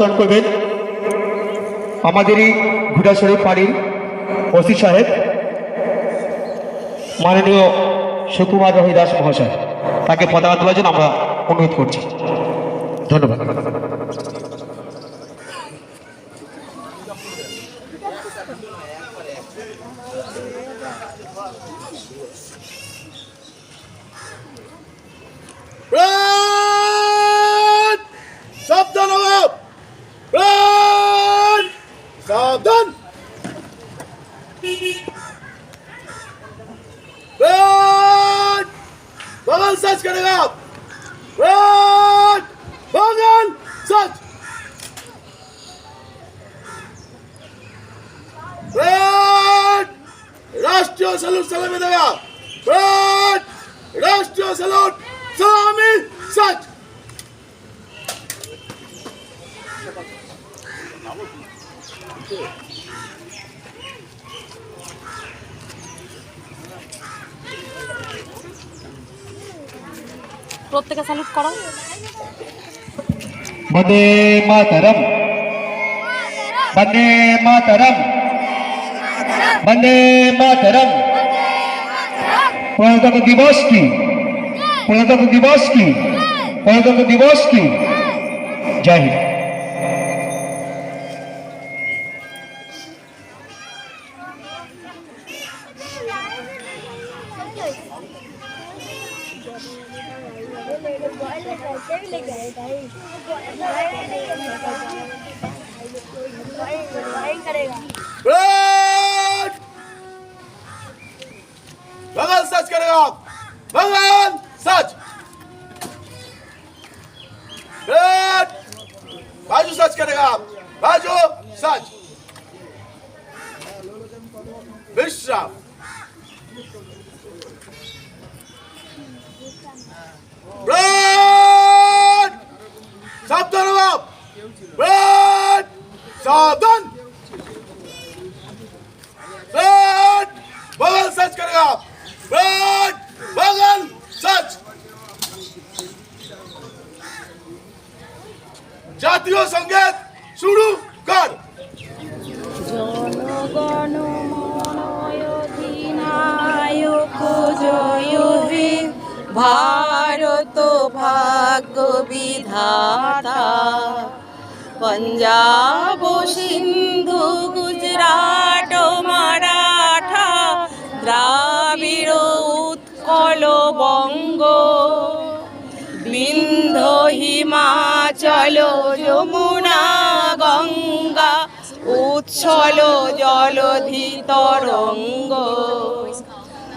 অনুষ্ঠান করবেন আমাদেরই ঘুটাশরী পাড়ির ওসি সাহেব, মাননীয় সুকুমার রহি দাস মহাশয়, তাকে পতাকা তোলার জন্য আমরা অনুরোধ করছি। ধন্যবাদ। job done. Run! Bhavan Sach coming out. Run! Bhavan Run! Rashtriya salute salame dega. Run! Rashtriya salute salami Sach. প্রত্যেকে স্যালুট করো। বন্দে মাতরম। বন্দে মাতরম। বন্দে মাতরম। প্রজাতন্ত্র দিবস কি? প্রজাতন্ত্র দিবস কি? প্রজাতন্ত্র দিবস কি? জয় হিন্দ। Thank you. बगल सच करेगा बगल सच प्राण बाजू सच करेगा बाजू सच विश्राम ब्लड सावधान ब्लड सावधान। ब्लड बगल सच करेगा ब्लड बगल सच। जातियों संगीत शुरू कर। ভারত ভাগ্য বিধাতা। পঞ্জাব সিন্ধু গুজরাট মারাঠা দ্রাবিড় উৎকল বঙ্গ। বিন্ধ হিমাচল যমুনা গঙ্গা উচ্ছল জলধি তরঙ্গ।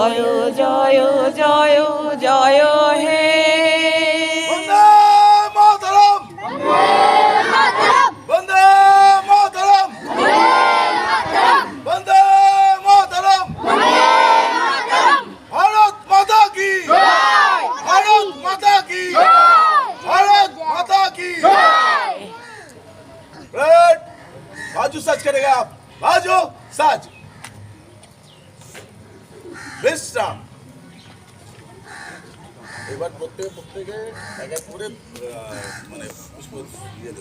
জয় জয় জয় জয় হে বন্দে মাতরম বন্দে মাতরম বন্দে মাতরম ভারত মাতা কি ভারত মাতা কি भारत माता की रेड बाजू सच करेगा आप बाजू सच বিশ্রাম এবার প্রত্যেকে প্রত্যেকে এক এক করে মানে পুষ্প দিয়ে দেবে।